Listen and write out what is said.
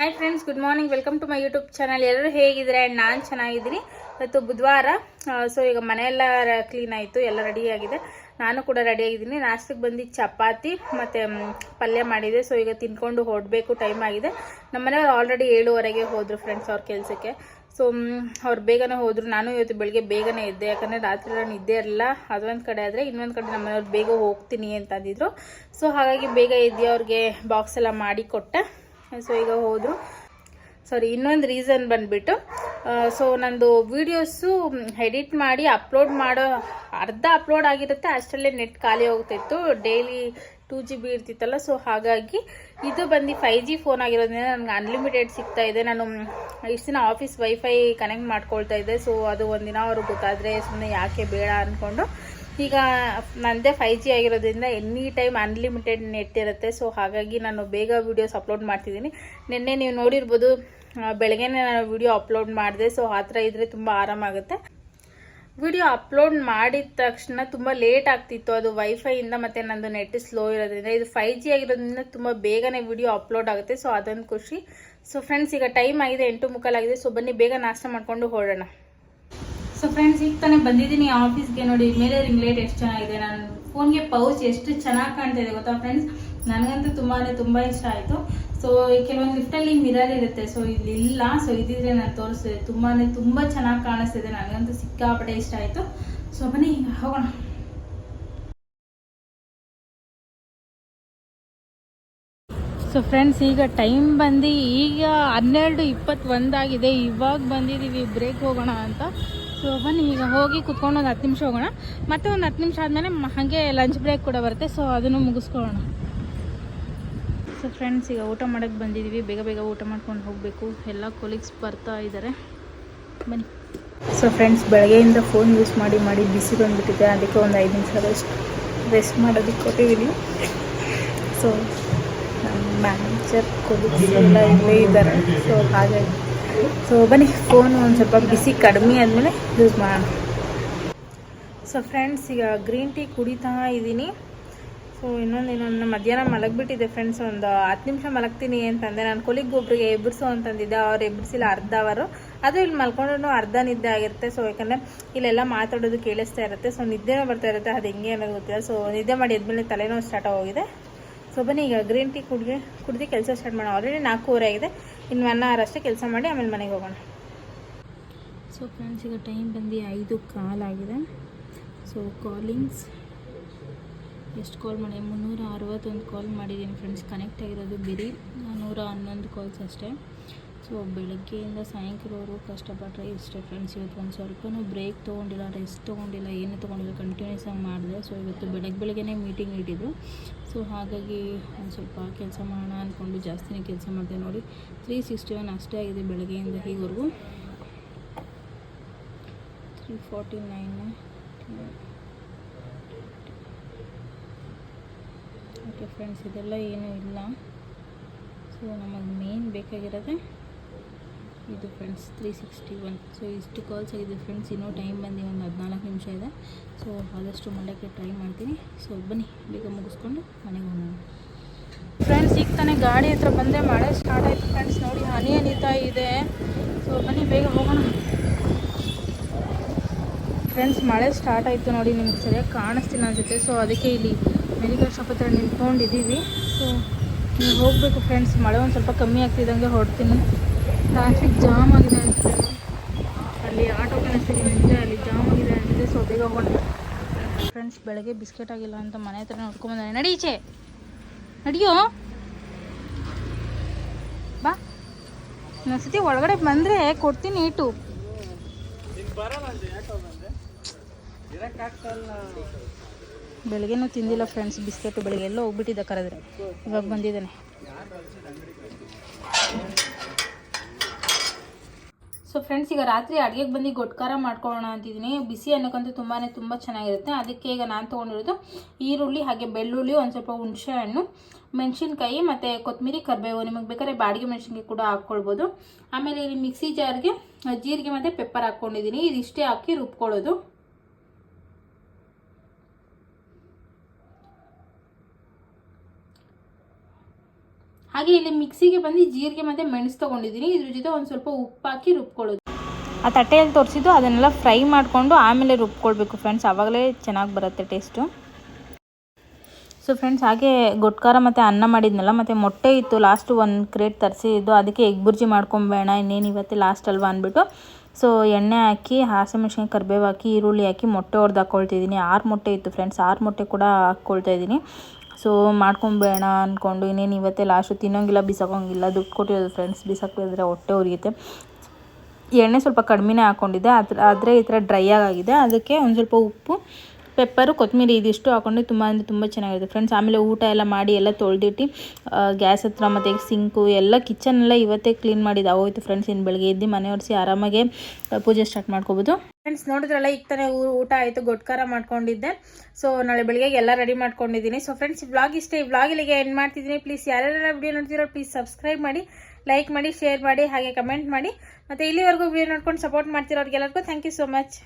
Hi friends good morning welcome to my YouTube channel ಎಲ್ಲರೂ ಹೇಗಿದ್ರೆ and ನಾನು ಚೆನ್ನಾಗಿದ್ದೀನಿ. ಇವತ್ತು ಬುಧವಾರ ಸೊ ಈಗ ಮನೆಯೆಲ್ಲ ಕ್ಲೀನ್ ಆಯಿತು, ಎಲ್ಲ ರೆಡಿ ಆಗಿದೆ. ನಾನು ಕೂಡ ರೆಡಿ ಆಗಿದ್ದೀನಿ. ನಾಷ್ಟಕ್ಕೆ ಬಂದು ಚಪಾತಿ ಮತ್ತು ಪಲ್ಯ ಮಾಡಿದೆ. ಸೊ ಈಗ ತಿನ್ಕೊಂಡು ಹೊರಡಬೇಕು ಟೈಮ್ ಆಗಿದೆ. ನಮ್ಮ ಮನೆಯವ್ರು ಆಲ್ರೆಡಿ ಏಳುವರೆಗೆ ಹೋದರು ಫ್ರೆಂಡ್ಸ್ ಅವ್ರ ಕೆಲಸಕ್ಕೆ. ಸೊ ಅವ್ರು ಬೇಗನೆ ಹೋದರು. ನಾನು ಇವತ್ತು ಬೆಳಿಗ್ಗೆ ಬೇಗನೆ ಇದ್ದೆ ಯಾಕಂದರೆ ರಾತ್ರಿ ನಾನು ಇದ್ದೇ ಇರಲಿಲ್ಲ. ಅದೊಂದು ಕಡೆ ಆದರೆ ಇನ್ನೊಂದು ಕಡೆ ನಮ್ಮ ಮನೆಯವ್ರು ಬೇಗ ಹೋಗ್ತೀನಿ ಅಂತ ಅಂದಿದ್ರು ಸೊ ಹಾಗಾಗಿ ಬೇಗ ಇದ್ದೆ ಅವ್ರಿಗೆ ಬಾಕ್ಸ್ ಎಲ್ಲ ಮಾಡಿ ಕೊಟ್ಟೆ. ಸೊ ಈಗ ಹೋದರು. ಸಾರಿ ಇನ್ನೊಂದು ರೀಸನ್ ಬಂದುಬಿಟ್ಟು ಸೊ ನಂದು ವೀಡಿಯೋಸು ಎಡಿಟ್ ಮಾಡಿ ಅಪ್ಲೋಡ್ ಮಾಡೋ, ಅರ್ಧ ಅಪ್ಲೋಡ್ ಆಗಿರುತ್ತೆ, ಅಷ್ಟರಲ್ಲೇ ನೆಟ್ ಖಾಲಿ ಹೋಗ್ತಿತ್ತು. ಡೈಲಿ ಟೂ ಜಿ ಬಿ ಇರ್ತಿತ್ತಲ್ಲ ಸೊ ಹಾಗಾಗಿ ಇದು ಬಂದು ಫೈ ಜಿ ಫೋನ್ ಆಗಿರೋದ್ರಿಂದ ನನಗೆ ಅನ್ಲಿಮಿಟೆಡ್ ಸಿಗ್ತಾ ಇದೆ. ನಾನು ಇಷ್ಟು ದಿನ ಆಫೀಸ್ ವೈಫೈ ಕನೆಕ್ಟ್ ಮಾಡ್ಕೊಳ್ತಾ ಇದ್ದೆ. ಸೊ ಅದು ಒಂದಿನ ಅವ್ರಿಗೆ ಗೊತ್ತಾದರೆ ಸುಮ್ಮನೆ ಯಾಕೆ ಬೇಡ ಅಂದ್ಕೊಂಡು ಈಗ ನಂದೇ ಫೈ ಜಿ ಆಗಿರೋದ್ರಿಂದ ಎನಿ ಟೈಮ್ ಅನ್ಲಿಮಿಟೆಡ್ ನೆಟ್ ಇರುತ್ತೆ. ಸೊ ಹಾಗಾಗಿ ನಾನು ಬೇಗ ವೀಡಿಯೋಸ್ ಅಪ್ಲೋಡ್ ಮಾಡ್ತಿದ್ದೀನಿ. ನಿನ್ನೆ ನೀವು ನೋಡಿರ್ಬೋದು ಬೆಳಗ್ಗೆನೇ ನಾನು ವಿಡಿಯೋ ಅಪ್ಲೋಡ್ ಮಾಡಿದೆ. ಸೊ ಆ ಥರ ಇದ್ದರೆ ತುಂಬ ಆರಾಮಾಗುತ್ತೆ ವಿಡಿಯೋ ಅಪ್ಲೋಡ್ ಮಾಡಿದ ತಕ್ಷಣ ತುಂಬ ಲೇಟ್ ಆಗ್ತಿತ್ತು. ಅದು ವೈಫೈಯಿಂದ ಮತ್ತು ನಂದು ನೆಟ್ ಸ್ಲೋ ಇರೋದ್ರಿಂದ. ಇದು ಫೈ ಜಿ ಆಗಿರೋದ್ರಿಂದ ತುಂಬ ಬೇಗನೆ ವಿಡಿಯೋ ಅಪ್ಲೋಡ್ ಆಗುತ್ತೆ. ಸೊ ಅದೊಂದು ಖುಷಿ. ಸೊ ಫ್ರೆಂಡ್ಸ್ ಈಗ ಟೈಮ್ ಆಗಿದೆ, ಎಂಟು ಮುಕ್ಕಾಲಾಗಿದೆ. ಸೊ ಬನ್ನಿ, ಬೇಗ ನಾಷ್ಟ ಮಾಡಿಕೊಂಡು ಹೊರಡೋಣ ಸೊ ಫ್ರೆಂಡ್ಸ್ ಈಗ ತಾನೇ ಬಂದಿದ್ದೀನಿ ಆಫೀಸ್ಗೆ ನೋಡಿ, ಮೇಲೆ ರಿಂಗ್ ಲೈಟ್ ಎಷ್ಟು ಚೆನ್ನಾಗಿದೆ. ನಾನು ಫೋನ್ಗೆ ಪೌಚ್ ಎಷ್ಟು ಚೆನ್ನಾಗಿ ಕಾಣ್ತಾ ಇದೆ ಗೊತ್ತಾ ಫ್ರೆಂಡ್ಸ್ ನನಗಂತೂ ತುಂಬಾ ತುಂಬ ಇಷ್ಟ ಆಯಿತು. ಸೊ ಕೆಲವೊಂದು ಲಿಫ್ಟಲ್ಲಿ ಮಿರರ್ ಇರುತ್ತೆ. ಸೊ ಇಲ್ಲಿ ಇಲ್ಲ. ಸೊ ಇದಿದ್ರೆ ನಾನು ತೋರಿಸಿದೆ. ತುಂಬಾ ತುಂಬ ಚೆನ್ನಾಗಿ ಕಾಣಿಸ್ತಿದೆ. ನನಗಂತೂ ಸಿಕ್ಕಾಪಟ್ಟೆ ಇಷ್ಟ ಆಯಿತು. ಸೊ ಬನ್ನಿ, ಹೋಗೋಣ. ಸೊ ಫ್ರೆಂಡ್ಸ್ ಈಗ ಟೈಮ್ ಬಂದು ಈಗ ಹನ್ನೆರಡು ಇಪ್ಪತ್ತೊಂದಾಗಿದೆ ಇವಾಗ ಬಂದಿದ್ದೀವಿ ಬ್ರೇಕ್ ಹೋಗೋಣ ಅಂತ. ಸೊ ಬನ್ನಿ ಈಗ ಹೋಗಿ ಕುತ್ಕೊಂಡು ಒಂದು ಹತ್ತು ನಿಮಿಷ ಹೋಗೋಣ. ಮತ್ತೆ ಒಂದು ಹತ್ತು ನಿಮಿಷ ಆದಮೇಲೆ ಹಾಗೆ ಲಂಚ್ ಬ್ರೇಕ್ ಕೂಡ ಬರುತ್ತೆ ಸೊ ಅದನ್ನು ಮುಗಿಸ್ಕೊಳ್ಳೋಣ. ಸೊ ಫ್ರೆಂಡ್ಸ್ ಈಗ ಊಟ ಮಾಡೋಕ್ಕೆ ಬಂದಿದ್ದೀವಿ ಬೇಗ ಬೇಗ ಊಟ ಮಾಡ್ಕೊಂಡು ಹೋಗಬೇಕು. ಎಲ್ಲ ಕೊಲೀಗ್ಸ್ ಬರ್ತಾ ಇದ್ದಾರೆ ಬನ್ನಿ. ಸೊ ಫ್ರೆಂಡ್ಸ್ ಬೆಳಗ್ಗೆಯಿಂದ ಫೋನ್ ಯೂಸ್ ಮಾಡಿ ಮಾಡಿ ಬಿಸಿ ಬಂದುಬಿಟ್ಟಿದೆ ಅದಕ್ಕೆ ಒಂದು ಐದು ನಿಮಿಷ ರೆಸ್ಟ್ ರೆಸ್ಟ್ ಮಾಡೋದಕ್ಕೆ ಕೊಟ್ಟಿದ್ದೀನಿ. ಸೊ ನಮ್ಮ ಮ್ಯಾನೇಜರ್ ಕೊಲೀಗ್ಸ್ ಎಲ್ಲ ಇಲ್ಲೇ ಇದ್ದಾರೆ. ಸೊ ಹಾಗಾಗಿ ಸೊ ಬನ್ನಿ ಫೋನು ಒಂದು ಸ್ವಲ್ಪ ಬಿಸಿ ಕಡಿಮೆ ಆದಮೇಲೆ ಯೂಸ್ ಮಾಡೋಣ. ಸೊ ಫ್ರೆಂಡ್ಸ್ ಈಗ ಗ್ರೀನ್ ಟೀ ಕುಡಿತಾ ಇದ್ದೀನಿ. ಸೊ ಇನ್ನೊಂದು ಇನ್ನೊಂದು ಮಧ್ಯಾಹ್ನ ಮಲಗಿಬಿಟ್ಟಿದೆ ಫ್ರೆಂಡ್ಸ್ ಒಂದು ಹತ್ತು ನಿಮಿಷ ಮಲಗ್ತೀನಿ ಅಂತಂದೆ. ನಾನು ಕೊಲಿಗ್ ಒಬ್ಬರಿಗೆ ಎಬ್ಬಿಸು ಅಂತಂದಿದ್ದೆ. ಅವ್ರು ಎಬ್ಬಿಸಿಲ್ಲ ಅರ್ಧ ಅವರು. ಅದು ಇಲ್ಲಿ ಮಲ್ಕೊಂಡ್ರು ಅರ್ಧ ನಿದ್ದೆ ಆಗಿರುತ್ತೆ ಸೊ ಯಾಕಂದರೆ ಇಲ್ಲೆಲ್ಲ ಮಾತಾಡೋದು ಕೇಳಿಸ್ತಾ ಇರುತ್ತೆ. ಸೊ ನಿದ್ದೆನೂ ಬರ್ತಾ ಇರುತ್ತೆ. ಅದು ಹೆಂಗೆ ಅನ್ನೋದು ಗೊತ್ತಿಲ್ಲ. ಸೊ ನಿದ್ದೆ ಮಾಡಿ ಎದ್ಮೇಲೆ ತಲೆನೋವು ಸ್ಟಾರ್ಟ್ ಆಗೋಗಿದೆ. ಸೊ ಬನ್ನಿ, ಈಗ ಗ್ರೀನ್ ಟೀ ಕುಡಿದ್ರೆ ಕುಡಿದು ಕೆಲಸ ಸ್ಟಾರ್ಟ್ ಮಾಡೋಣ. ಆಲ್ರೆಡಿ ನಾಲ್ಕೂವರೆ ಆಗಿದೆ. ಇನ್ನು ಒನ್ ಅವರ್ ಅಷ್ಟೇ ಕೆಲಸ ಮಾಡಿ ಆಮೇಲೆ ಮನೆಗೆ ಹೋಗೋಣ. ಸೊ ಫ್ರೆಂಡ್ಸ್ ಈಗ ಟೈಮ್ ಬಂದು ಐದು ಕಾಲಾಗಿದೆ ಸೊ ಕಾಲಿಂಗ್ಸ್ ಎಷ್ಟು ಕಾಲ್ ಮಾಡಿ? ಮುನ್ನೂರ ಅರವತ್ತೊಂದು ಕಾಲ್ ಮಾಡಿದ್ದೀನಿ ಫ್ರೆಂಡ್ಸ್ ಕನೆಕ್ಟ್ ಆಗಿರೋದು ಬಿರಿ ನೂರ ಹನ್ನೊಂದು ಕಾಲ್ಸ್ ಅಷ್ಟೇ. ಸೊ ಬೆಳಗ್ಗೆಯಿಂದ ಸಾಯಂಕಾಲವರೆಗೂ ಕಷ್ಟಪಟ್ಟರೆ ಇಷ್ಟೇ ಫ್ರೆಂಡ್ಸ್ ಇವತ್ತು ಒಂದು ಸ್ವಲ್ಪನೂ ಬ್ರೇಕ್ ತೊಗೊಂಡಿಲ್ಲ ರೆಸ್ಟ್ ತೊಗೊಂಡಿಲ್ಲ, ಏನು ತೊಗೊಂಡಿಲ್ಲ ಕಂಟಿನ್ಯೂಸ್ ಆಗಿ ಮಾಡಿದೆ. ಸೊ ಇವತ್ತು ಬೆಳಗ್ಗೆ ಬೆಳಗ್ಗೆನೇ ಮೀಟಿಂಗ್ ಇಟ್ಟಿದ್ರು. ಸೊ ಹಾಗಾಗಿ ಒಂದು ಸ್ವಲ್ಪ ಕೆಲಸ ಮಾಡೋಣ ಅಂದ್ಕೊಂಡು ಜಾಸ್ತಿನೇ ಕೆಲಸ ಮಾಡಿದೆ ನೋಡಿ. ತ್ರೀ ಸಿಕ್ಸ್ಟಿ ಒನ್ ಅಷ್ಟೇ ಆಗಿದೆ ಬೆಳಗ್ಗೆಯಿಂದ ಹೀವರೆಗೂ three forty nine okay friends ಇದೆಲ್ಲ ಏನೂ ಇಲ್ಲ. ಸೊ ನಮಗೆ ಮೇನ್ ಬೇಕಾಗಿರೋದೆ ಇದು friends three sixty one so ಇಷ್ಟು ಕಾಲ್ಸ್ ಆಗಿದೆ ಫ್ರೆಂಡ್ಸ್ ಇನ್ನೂ ಟೈಮ್ ಬಂದು ಒಂದು ಹದಿನಾಲ್ಕು ನಿಮಿಷ ಇದೆ. ಸೊ ಆದಷ್ಟು ಮಾಡೋಕ್ಕೆ ಟ್ರೈ ಮಾಡ್ತೀನಿ. ಸೊ ಬನ್ನಿ, ಬೇಗ ಮುಗಿಸ್ಕೊಂಡು ಮನೆಗೆ ಹೋಗೋಣ. ಫ್ರೆಂಡ್ಸ್ ಈಗ ತಾನೇ ಗಾಡಿ ಹತ್ರ ಬಂದೆ ಮಳೆ ಸ್ಟಾರ್ಟ್ ಆಯಿತು ಫ್ರೆಂಡ್ಸ್ ನೋಡಿ, ಹನಿ ಅನಿತಾ ಇದೆ. ಸೊ ಬನ್ನಿ, ಬೇಗ ಹೋಗೋಣ. ಫ್ರೆಂಡ್ಸ್ ಮಳೆ ಸ್ಟಾರ್ಟ್ ಆಯಿತು ನೋಡಿ, ನಿಮ್ಗೆ ಸರಿಯಾಗಿ ಕಾಣಿಸ್ತಿಲ್ಲ ಅನಿಸುತ್ತೆ. ಸೊ ಅದಕ್ಕೆ ಇಲ್ಲಿ ಮೆಡಿಕಲ್ ಶಾಪ್ ಹತ್ರ ನಿಂತ್ಕೊಂಡಿದ್ದೀವಿ. ಸೊ ನೀವು ಹೋಗಬೇಕು ಫ್ರೆಂಡ್ಸ್ ಮಳೆ ಒಂದು ಸ್ವಲ್ಪ ಕಮ್ಮಿ ಆಗ್ತಿದ್ದಂಗೆ ಹೊಡ್ತೀನಿ ಟ್ರಾಫಿಕ್ ಜಾಮ್ ಆಗಿದೆ ಅನಿಸುತ್ತೆ. ಅಲ್ಲಿ ಆಟೋ ಕಾಣಿಸ್ತೀನಿ ನಿಜ ಅಲ್ಲಿ ಜಾಮ್ ಆಗಿದೆ ಅನಿಸುತ್ತೆ. ಸೊ ಬೇಗ ಹೋಗೋಣ. ಫ್ರೆಂಡ್ಸ್ ಬೆಳಗ್ಗೆ ಬಿಸ್ಕೆಟ್ ಆಗಿಲ್ಲ ಅಂತ ಮನೆ ಹತ್ರ ನೋಡ್ಕೊಂಬಂದಾನೆ ನಡೀಚೆ ನಡಿಯೋ? ಬಾ. ಇನ್ನೊಂದ್ಸತಿ ಒಳಗಡೆ ಬಂದರೆ ಕೊಡ್ತೀನಿ ಇಟ್ಟು ಬೆಳಗ್ಗೆನೂ ತಿಂದಿಲ್ಲ ಫ್ರೆಂಡ್ಸ್ ಬಿಸ್ಕೆಟು ಬೆಳಗ್ಗೆ ಎಲ್ಲೋ ಹೋಗ್ಬಿಟ್ಟಿದ್ದೆ ಕರೆದ್ರೆ. ಇವಾಗ ಬಂದಿದ್ದಾನೆ. ಸೊ ಫ್ರೆಂಡ್ಸ್ ಈಗ ರಾತ್ರಿ ಅಡುಗೆಗೆ ಬಂದು ಗೊಟ್ಕಾರ ಮಾಡ್ಕೊಳ್ಳೋಣ ಅಂತಿದ್ದೀನಿ. ಬಿಸಿ ಅನ್ನಕ್ಕಂತೂ ತುಂಬಾ ತುಂಬ ಚೆನ್ನಾಗಿರುತ್ತೆ. ಅದಕ್ಕೆ ಈಗ ನಾನು ತೊಗೊಂಡಿರೋದು ಈರುಳ್ಳಿ ಹಾಗೆ ಬೆಳ್ಳುಳ್ಳಿ, ಒಂದು ಸ್ವಲ್ಪ ಹುಣಸೆ ಹಣ್ಣು, ಮೆಣಸಿನ್ಕಾಯಿ ಮತ್ತು ಕೊತ್ತಂಬರಿ ಕರಿಬೇವು. ನಿಮಗೆ ಬೇಕಾದ್ರೆ ಬಾಡಿಗೆ ಮೆಣಸಿನ್ಕಾಯಿ ಕೂಡ ಹಾಕ್ಕೊಳ್ಬೋದು. ಆಮೇಲೆ ಇಲ್ಲಿ ಮಿಕ್ಸಿ ಜಾರ್ಗೆ, ಜೀರಿಗೆ ಮತ್ತು ಪೆಪ್ಪರ್ ಹಾಕ್ಕೊಂಡಿದ್ದೀನಿ. ಇದಿಷ್ಟೇ ಹಾಕಿ ರುಬ್ಕೊಳ್ಳೋದು. ಹಾಗೆ ಇಲ್ಲಿ ಮಿಕ್ಸಿಗೆ ಬಂದು ಜೀರಿಗೆ ಮತ್ತು ಮೆಣಸು ತೊಗೊಂಡಿದ್ದೀನಿ. ಇದ್ರ ಜೊತೆ ಒಂದು ಸ್ವಲ್ಪ ಉಪ್ಪು ಹಾಕಿ ರುಬ್ಕೊಳ್ಳೋದು. ಆ ತಟ್ಟೆಯಲ್ಲಿ ತೋರಿಸಿದ್ದು ಅದನ್ನೆಲ್ಲ ಫ್ರೈ ಮಾಡಿಕೊಂಡು ಆಮೇಲೆ ರುಬ್ಕೊಳ್ಬೇಕು ಫ್ರೆಂಡ್ಸ್. ಆವಾಗಲೇ ಚೆನ್ನಾಗಿ ಬರುತ್ತೆ ಟೇಸ್ಟು. ಸೊ ಫ್ರೆಂಡ್ಸ್, ಹಾಗೆ ಗೊಟ್ಕಾರ ಮತ್ತು ಅನ್ನ ಮಾಡಿದ್ನಲ್ಲ, ಮತ್ತು ಮೊಟ್ಟೆ ಇತ್ತು. ಲಾಸ್ಟು ಒಂದು ಕ್ರೇಟ್ ತರಿಸಿದ್ದು. ಅದಕ್ಕೆ ಎಗ್ ಬುರ್ಜಿ ಮಾಡ್ಕೊಂಬೇಡ, ಇನ್ನೇನು ಇವತ್ತೇ ಲಾಸ್ಟ್ ಅಲ್ವಾ ಅಂದ್ಬಿಟ್ಟು. ಸೊ ಎಣ್ಣೆ ಹಾಕಿ ಹಸಿಮೆಣ್ಸಿನ್ಕಾಯಿ ಕರಿಬೇವು ಹಾಕಿ, ಈರುಳ್ಳಿ ಹಾಕಿ ಮೊಟ್ಟೆ ಹೊಡೆದು ಹಾಕ್ಕೊಳ್ತಿದ್ದೀನಿ ಆರು ಮೊಟ್ಟೆ ಇತ್ತು ಫ್ರೆಂಡ್ಸ್. ಆರು ಮೊಟ್ಟೆ ಕೂಡ ಹಾಕ್ಕೊಳ್ತಾ ಇದ್ದೀನಿ. ಸೊ ಮಾಡ್ಕೊಂಬೇಡ ಅಂದ್ಕೊಂಡು ಇನ್ನೇನು ಇವತ್ತೇ ಲಾಸ್ಟು ತಿನ್ನೋಂಗಿಲ್ಲ, ಬಿಸಾಕೋಂಗಿಲ್ಲ, ದುಡ್ಡು ಕೊಟ್ಟಿರೋದು ಫ್ರೆಂಡ್ಸ್ ಬಿಸಾಕಿದ್ರೆ ಹೊಟ್ಟೆ ಉರಿಯುತ್ತೆ. ಎಣ್ಣೆ ಸ್ವಲ್ಪ ಕಡಿಮೆನೇ ಹಾಕ್ಕೊಂಡಿದ್ದೆ ಅದ್ರ ಆದರೆ ಈ ಥರ ಡ್ರೈ ಆಗಿದೆ ಅದಕ್ಕೆ ಒಂದು ಸ್ವಲ್ಪ ಉಪ್ಪು ಪೆಪ್ಪರು ಕೊತ್ತಂಬರಿ ಇದಿಷ್ಟು ಹಾಕ್ಕೊಂಡು ತುಂಬ ಅಂದರೆ ತುಂಬ ಚೆನ್ನಾಗಿರುತ್ತೆ. ಫ್ರೆಂಡ್ಸ್ ಆಮೇಲೆ ಊಟ ಎಲ್ಲ ಮಾಡಿ ಎಲ್ಲ ತೊಳೆದಿಟ್ಟು ಗ್ಯಾಸ್ ಹತ್ರ ಮತ್ತು ಸಿಂಕು ಎಲ್ಲ ಕಿಚನ್ ಎಲ್ಲ ಇವತ್ತೇ ಕ್ಲೀನ್ ಮಾಡಿದ್ದು ಹೋಯ್ತು ಫ್ರೆಂಡ್ಸ್ ಇನ್ನು ಬೆಳಗ್ಗೆ ಎದ್ದು ಮನೆ ಒರೆಸಿ ಆರಾಮಾಗೆ ಪೂಜೆ ಸ್ಟಾರ್ಟ್ ಮಾಡ್ಕೋಬೋದು. ಫ್ರೆಂಡ್ಸ್ ನೋಡಿದ್ರಲ್ಲ, ಈಗ ತಾನೇ ಊಟ ಆಯಿತು, ಗೊಟ್ಕಾರ ಮಾಡ್ಕೊಂಡಿದ್ದೆ. ಸೊ ನಾಳೆ ಬೆಳಿಗ್ಗೆ ಎಲ್ಲ ರೆಡಿ ಮಾಡ್ಕೊಂಡಿದ್ದೀನಿ. ಸೊ ಫ್ರೆಂಡ್ಸ್ ವ್ಲಾಗ್ ಇಷ್ಟ, ಈ ವ್ಲಾಗ್ ಇಲ್ಲಿಗೆ ಎಂಡ್ ಮಾಡ್ತಿದ್ದೀನಿ. ಪ್ಲೀಸ್ ಯಾರ್ಯಾರ ವಿಡಿಯೋ ನೋಡ್ತಿರೋ ಪ್ಲೀಸ್ ಸಬ್ಸ್ಕ್ರೈಬ್ ಮಾಡಿ ಲೈಕ್ ಮಾಡಿ ಶೇರ್ ಮಾಡಿ, ಹಾಗೆ ಕಮೆಂಟ್ ಮಾಡಿ. ಮತ್ತು ಇಲ್ಲಿವರೆಗೂ ವಿಡಿಯೋ ನೋಡ್ಕೊಂಡು ಸಪೋರ್ಟ್ ಮಾಡ್ತಿರೋರಿಗೆಲ್ಲರಿಗೂ ಥ್ಯಾಂಕ್ ಯು ಸೋ ಮಚ್